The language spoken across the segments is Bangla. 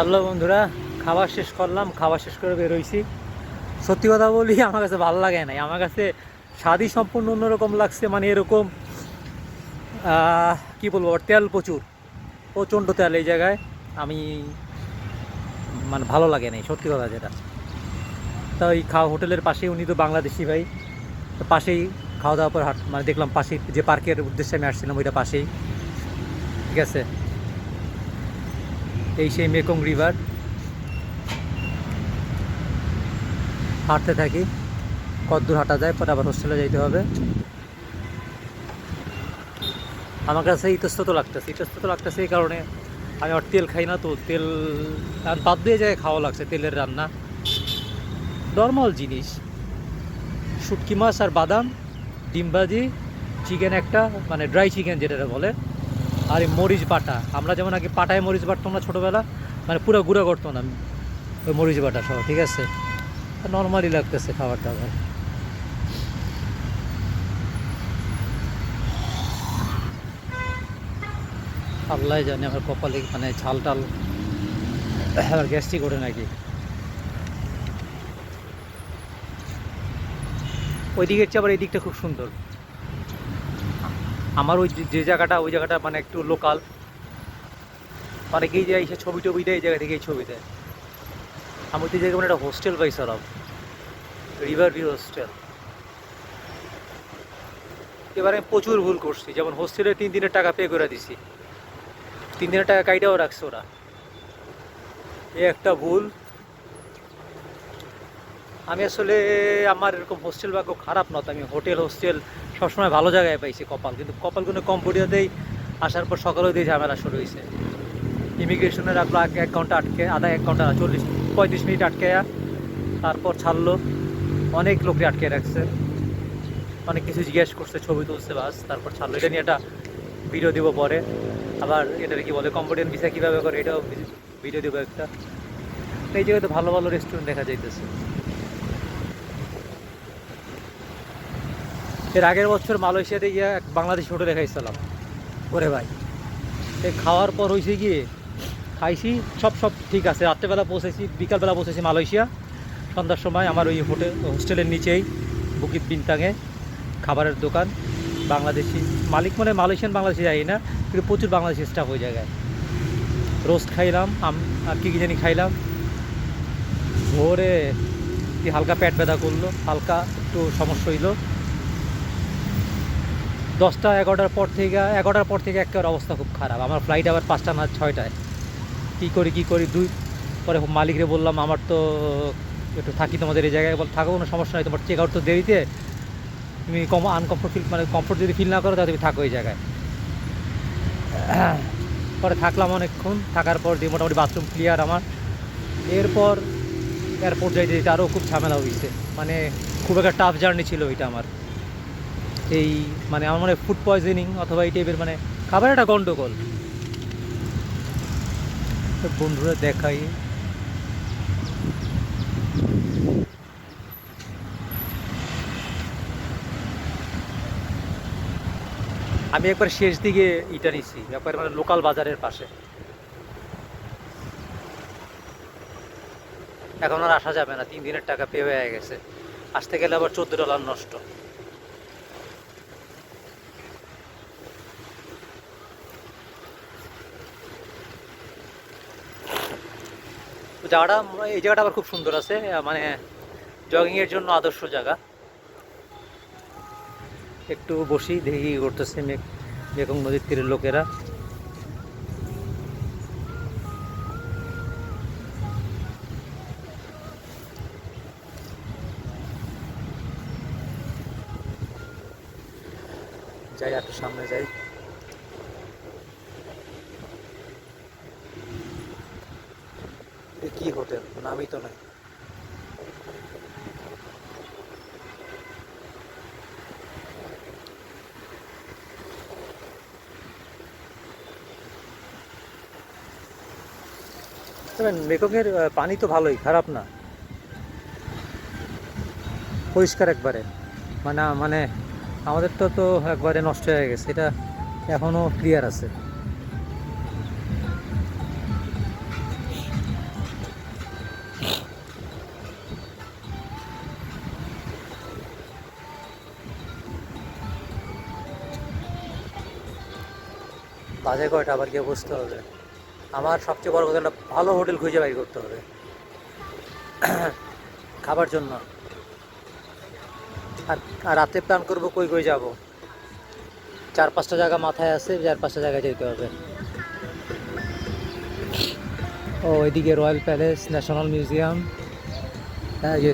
হ্যালো বন্ধুরা খাবার শেষ করলাম, খাওয়া শেষ করে বেরোইছি। সত্যি কথা বলি, আমার কাছে ভালো লাগে নাই। আমার কাছে স্বাদই সম্পূর্ণ অন্যরকম লাগছে মানে এরকম কি বলব তেল প্রচুর, প্রচণ্ড তেল এই জায়গায়। আমি মানে ভালো লাগে নাই, সত্যি কথা যেটা। তা ওই খাওয়া হোটেলের পাশেই, উনি তো বাংলাদেশি ভাই, তো পাশেই খাওয়া দাওয়ার পর হাট মানে দেখলাম পাশেই যে পার্কের উদ্দেশ্যে আমি আসছিলাম, ওইটা পাশেই। ঠিক আছে? এই সেই মেকং রিভার হাঁটতে থাকি। কতদূর হাঁটা যায়, পরে আবার হোস্টেলে যাইতে হবে। আমার কাছে ইতস্তত লাগতেছে ইতস্তত লাগতেছে এই কারণে আমি আর তেল খাই না তো, তেল আর বাদ দিয়ে যায় খাওয়া লাগছে, তেলের রান্না। নর্মাল জিনিস। শুটকি মাছ আর বাদাম, ডিম ভাজি চিকেন একটা মানে ড্রাই চিকেন যেটা বলে। আর এই মরিচ বাটা। আমরা যেমন আগে পাটায় মরিচ বাটতাম না ছোটোবেলা মানে পুরো গুঁড়া করতো না। ওই মরিচ বাটা সহ, ঠিক আছে? নর্মালি লাগতেছে খাবার দাবার আল্লাহ জানে আমার কপালে মানে ঝাল টাল আবার গ্যাস্ট্রিক ওঠে নাকি। ওই দিকের চেয়ে আবার এই দিকটা খুব সুন্দর। আমার ওই যে- জায়গাটা, ওই জায়গাটা মানে একটু লোকাল অনেকেই যে এসে ছবি টবি দেয়, এই জায়গা থেকে এই ছবি দেয়। আমি ওই জায়গায় মানে একটা হোস্টেল পাই সরব রিভার ভিউ হোস্টেল এবারে আমি প্রচুর ভুল করছি। যেমন হোস্টেলে তিন দিনের টাকা পে করে দিছি। তিন দিনের টাকা কাইটাও রাখছে ওরা। এ একটা ভুল। আমি আসলে আমার এরকম হোস্টেল বা খারাপ নয় আমি হোটেল হোস্টেল সবসময় ভালো জায়গায় পাইছি কপাল, কিন্তু কপাল কোনো কম্পিউটারতেই আসার পর সকালেও দিয়ে ঝামেলা শুরু হয়েছে ইমিগ্রেশনে রাখল আগে এক ঘণ্টা আটকে, আধা এক ঘণ্টা চল্লিশ, পঁয়ত্রিশ মিনিট আটকে তারপর ছাড়লো। অনেক লোককে আটকে রাখছে। অনেক কিছু জিজ্ঞেস করছে, ছবি তুলছে বাস, তারপর ছাড়লো। এটা নিয়ে একটা ভিডিও দিব পরে। আবার এটার কি বলে কম্পিউটার ভিসা কীভাবে করে, এটাও ভিডিও দেবো একটা। এই জায়গায় তো ভালো ভালো রেস্টুরেন্ট দেখা যাইতেছে। এর আগের বছর মালয়েশিয়াতে গিয়ে এক বাংলাদেশি হোটেলে খাইছিলাম। ওরে ভাই। এই খাওয়ার পর হয়েছে গিয়ে খাইছি, সব সব ঠিক আছে। রাত্রেবেলা পৌঁছেছি, বিকালবেলা পৌঁছেছি মালয়েশিয়া। সন্ধ্যার সময় আমার ওই হোটেল, হোস্টেলের নিচেই, বুকিত বিনতাঙে খাবারের দোকান, বাংলাদেশি মালিক মানে মালয়েশিয়ান বাংলাদেশি যাই না, কিন্তু প্রচুর বাংলাদেশি স্টাফ ওই জায়গায়। রোস্ট খাইলাম, আম- আর কী কী জানি খাইলাম। ভোরে কি হালকা পেট ব্যথা করল, হালকা একটু সমস্যা হইল। দশটা, এগারোটার পর থেকে, এগারোটার পর থেকে একেবারে অবস্থা খুব খারাপ। আমার ফ্লাইট আবার পাঁচটা না, ছয়টায়। কী করি কী করি, দুই পরে মালিকরে বললাম, আমার তো একটু থাকি তোমাদের এই জায়গায়। বল থাকো, কোনো সমস্যা নেই, তোমার চেক আউট তো দেরিতে। তুমি কম আনকমফোর্ট ফিল মানে কমফোর্ট যদি ফিল না করো, তাহলে তুমি থাকো ওই জায়গায়। পরে থাকলাম অনেকক্ষণ। থাকার পর দিয়ে মোটামুটি বাথরুম ক্লিয়ার আমার। এরপর এয়ারপোর্ট যাইতে যেতে আরও খুব ঝামেলা হয়েছে মানে খুব একটা টাফ জার্নি ছিল ওইটা আমার। এই মানে আমার মনে ফুড পয়জনিং অথবা এই টাইপের মানে খাবার একটা গন্ডগোল। বন্ধুরা দেখাই। আমি একবার শেষ দিকে ইটা নিছি, একবার মানে লোকাল বাজারের পাশে। এখন আর আসা যাবে না, তিন দিনের টাকা পে হয়ে গেছে। আসতে গেলে আবার চোদ্দ ডলার নষ্ট। তো জায়গাটা এই জায়গাটা আবার খুব সুন্দর আছে মানে জগিং এর জন্য আদর্শ জায়গা। একটু বসি দেখি করতেছে মেঘ মেঘং নদীর তীরের লোকেরা। যাই, একটু সামনে যাই। এ নামই তো নাই। মেকংয়ের পানি তো ভালোই, খারাপ না। পরিষ্কার একবারে। মানে মানে আমাদের তো তো একবারে নষ্ট হয়ে গেছে, এটা এখনও ক্লিয়ার আছে। বাজে কয়টা, আবার গিয়ে বসতে হবে। আমার সবচেয়ে বড় কথা ভালো হোটেল খুঁজে বাইর করতে হবে। খাবার জন্য। আর আর রাতে প্ল্যান করব কই কই যাব? চার পাঁচটা জায়গা মাথায় আছে, চার পাঁচটা জায়গায় যেতে হবে। ও এদিকে রয়্যাল প্যালেস ন্যাশনাল মিউজিয়াম হ্যাঁ ইয়ে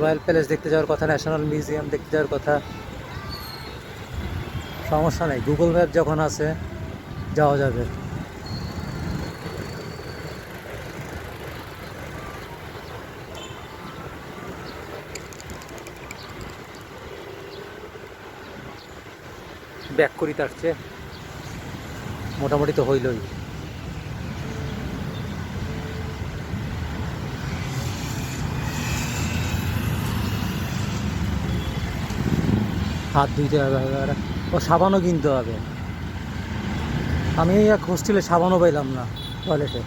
রয়্যাল প্যালেস দেখতে যাওয়ার কথা ন্যাশনাল মিউজিয়াম দেখতে যাওয়ার কথা। সমস্যা নেই গুগল ম্যাপ যখন আছে যাওয়া যাবে। ব্যাক করি তার চেয়ে। মোটামুটি তো হইলই। হাত ধুইতে হবে ও, সাবানও কিনতে হবে। আমি এক হোস্টেলে সাবানও পাইলাম না টয়লেটে